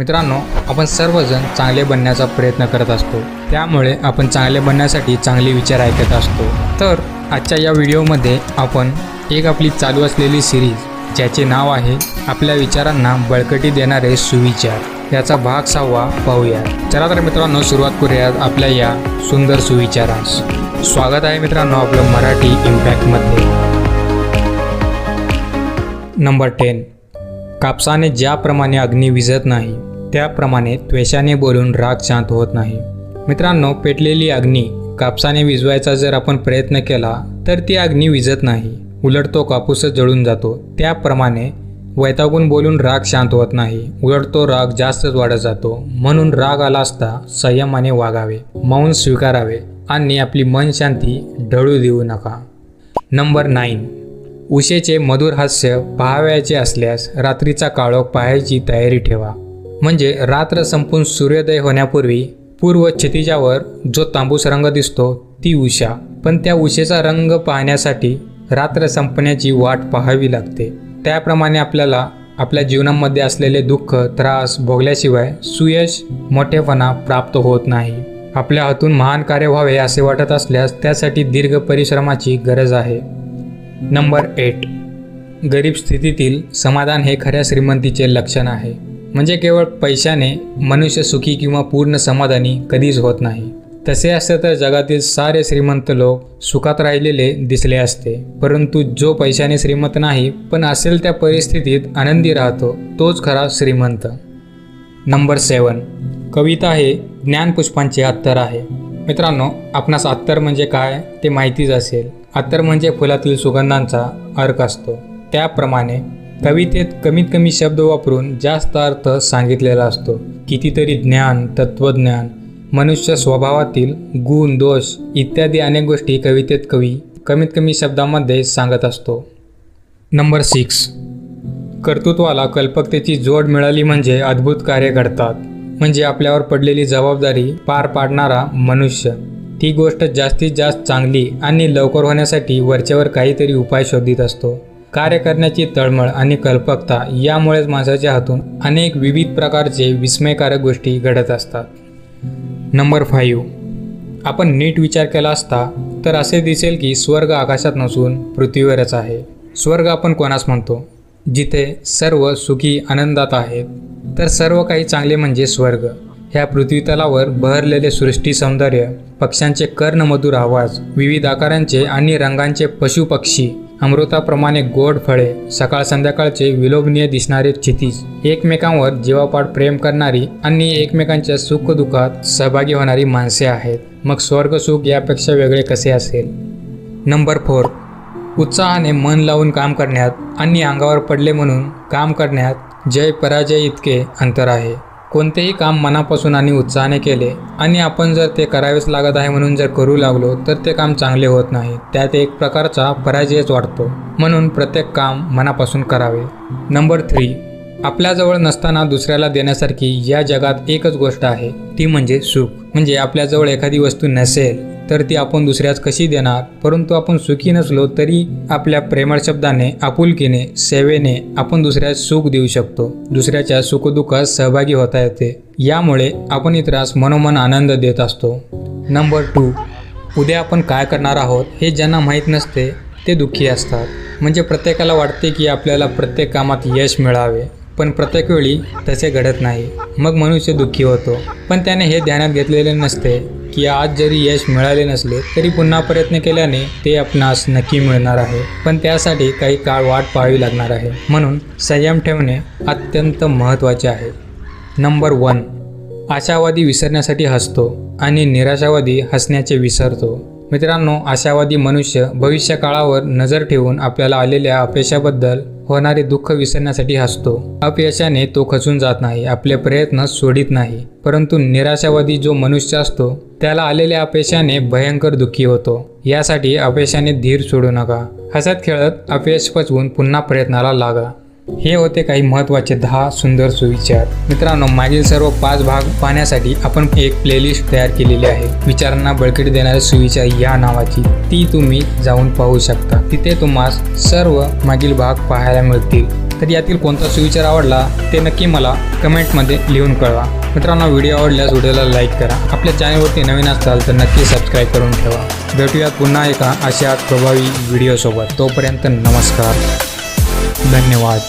मित्रांनो आपण सर्वजण चांगले बनण्याचा प्रयत्न करत असतो. त्यामुळे आपण चांगले बनण्यासाठी चांगले विचार ऐकत असतो. तर आजच्या या व्हिडिओमध्ये आपण एक आपली चालू असलेली सिरीज ज्याचे नाव आहे आपल्या विचारांना बळकटी देणारे सुविचार. याचा भाग सहावा पाहूया. चला तर मित्रांनो सुरुवात करूयात आपल्या या सुंदर सुविचारास. स्वागत आहे मित्रांनो आपलं मराठी इम्पॅक्टमध्ये नंबर टेन कापसाने ज्याप्रमाणे अग्नी विझत नाही त्याप्रमाणे त्वेषाने बोलून राग शांत होत नाही. मित्रांनो पेटलेली अग्नी कापसाने विजवायचा जर आपण प्रयत्न केला तर ती अग्नी विझत नाही. उलट तो कापूसच जळून जातो. त्याप्रमाणे वैतागून बोलून राग शांत होत नाही. उलट तो राग जास्तच वाढत जातो. म्हणून राग आला असता संयमाने वागावे मौन स्वीकारावे आणि आपली मन शांती ढळू देऊ नका. Number nine. उशेचे मधुर हास्य पाहावयाचे असल्यास रात्रीचा काळोख पाहायची तयारी ठेवा. म्हणजे रात्र संपून सूर्योदय होण्यापूर्वी पूर्व क्षितिजावर जो तांबूस रंग दिसतो ती उषा. पण त्या उशेचा रंग पाहण्यासाठी रात्र संपण्याची वाट पाहावी लागते. त्याप्रमाणे आपल्याला आपल्या जीवनामध्ये असलेले दुःख त्रास भोगल्याशिवाय सुयश मोठेपणा प्राप्त होत नाही. आपल्या हातून महान कार्य व्हावे असे वाटत असल्यास त्यासाठी दीर्घ परिश्रमाची गरज आहे. Number eight. गरीब स्थितीतील समाधान हे खऱ्या श्रीमंतीचे लक्षण आहे. म्हणजे केवळ पैशाने मनुष्य सुखी किंवा पूर्ण समाधानी कधीच होत नाही. तसे असते तर जगातील सारे श्रीमंत लोक सुखात राहिलेले दिसले असते. परंतु जो पैशाने श्रीमंत नाही पण असेल त्या परिस्थितीत आनंदी राहतो तोच खरा श्रीमंत. नंबर सेवन. कविता हे ज्ञानपुष्पांचे अत्तर आहे. मित्रांनो आपणास अत्तर म्हणजे काय ते माहितीच असेल. अत्तर म्हणजे फुलातील सुगंधांचा अर्क असतो. त्याप्रमाणे कवितेत कमीत कमी शब्द वापरून जास्त अर्थ सांगितलेला असतो. कितीतरी ज्ञान तत्वज्ञान मनुष्य स्वभावातील गुण दोष इत्यादी अनेक गोष्टी कवितेत कवी कमीत कमी शब्दामध्ये सांगत असतो. Number six. कर्तृत्वाला कल्पकतेची जोड मिळाली म्हणजे अद्भुत कार्य घडतात. म्हणजे आपल्यावर पडलेली जबाबदारी पार पाडणारा मनुष्य. ती गोष्ट जास्तीत जास्त चांगली आणि लवकर होण्यासाठी वरच्यावर काहीतरी उपाय शोधित असतो. कार्य करण्याची तळमळ आणि कल्पकता यामुळेच माणसाच्या हातून अनेक विविध प्रकारचे विस्मयकारक गोष्टी घडत असतात. नंबर फाईव्ह आपण नीट विचार केला असता तर असे दिसेल की स्वर्ग आकाशात नसून पृथ्वीवरच आहे. स्वर्ग आपण कोणास म्हणतो? जिथे सर्व सुखी आनंदात आहेत तर सर्व काही चांगले म्हणजे स्वर्ग. ह्या पृथ्वीतलावर बहरलेले सृष्टी सौंदर्य पक्ष्यांचे कर्णमधुर आवाज विविध आकारांचे आणि रंगांचे पशुपक्षी अमृताप्रमाणे गोड फळे सकाळ संध्याकाळचे विलोभनीय दिसणारे क्षितिज. एकमेकांवर जीवापाड प्रेम करणारी आणि एकमेकांच्या सुखदुःखात सहभागी होणारी माणसे आहेत. मग स्वर्ग सुख यापेक्षा वेगळे कसे असेल? नंबर फोर उत्साहाने मन लावून काम करण्यात आणि अंगावर पडले म्हणून काम करण्यात जय पराजय इतके अंतर आहे. कोणतेही काम मनापासून आणि उत्साहाने केले आणि आपण जर ते करावेच लागत आहे म्हणून जर करू लागलो तर ते काम चांगले होत नाही. त्यात एक प्रकारचा पराजयच वाटतो. म्हणून प्रत्येक काम मनापासून करावे. नंबर थ्री आपल्याजवळ नसताना दुसऱ्याला देण्यासारखी या जगात एकच गोष्ट आहे. ती म्हणजे सुख. म्हणजे आपल्याजवळ एखादी वस्तू नसेल तर ती आपण दुसऱ्यास कशी देणार? परंतु आपण सुखी नसलो तरी आपल्या प्रेमळ शब्दाने आपुलकीने सेवेने आपण दुसऱ्यास सुख देऊ शकतो. दुसऱ्याच्या सुखदुःखात सहभागी होता येते. यामुळे आपण इतरास मनोमन आनंद देत असतो. नंबर टू उद्या आपण काय करणार आहोत हे ज्यांना माहीत नसते ते दुःखी असतात. म्हणजे प्रत्येकाला वाटते की आपल्याला प्रत्येक कामात यश मिळावे पण प्रत्येक वेळी तसे घडत नाही. मग मनुष्य दुःखी होतो. पण त्याने हे ध्यानात घेतलेले नसते. की आज जरी यश मिळाले नसले तरी पुन्हा प्रयत्न केल्याने ते आपणास नक्की मिळणार आहे. पण त्यासाठी काही काळ वाट पाहावी लागणार आहे. म्हणून संयम ठेवणे अत्यंत महत्त्वाचे आहे. नंबर वन आशावादी विसरण्यासाठी हसतो आणि निराशावादी हसण्याचे विसरतो. मित्रांनो आशावादी मनुष्य भविष्यकाळावर नजर ठेवून आपल्याला आलेल्या अपयशाबद्दल होणारे दुःख विसरण्यासाठी हसतो. अपयशाने तो खचून जात नाही आपले प्रयत्न सोडित नाही. परंतु निराशावादी जो मनुष्य असतो त्याला आलेल्या अपयशाने भयंकर दुःखी होतो. यासाठी अपयशाने धीर सोडू नका. हसत खेळत अपयश पचवून पुन्हा प्रयत्नाला लागा. हे होते काही महत्त्वाचे दहा सुंदर सुविचार. मित्रांनो मागील सर्व पाच भाग पाहण्यासाठी आपण एक प्लेलिस्ट तयार केलेली आहे. विचारांना बळकट देणारे सुविचार या नावाची. ती तुम्ही जाऊन पाहू शकता. तिथे तुम्हाला सर्व मागील भाग पाहायला मिळतील. तर यातील कोणता सुविचार आवडला ते नक्की मला कमेंटमध्ये लिहून कळवा. मित्रांनो व्हिडिओ आवडल्यास व्हिडिओला लाईक करा. आपल्या चॅनलवरती नवीन असाल तर नक्की सबस्क्राईब करून ठेवा. भेटूया पुन्हा एका अशा प्रभावी व्हिडिओसोबत. तोपर्यंत नमस्कार. धन्यवाद.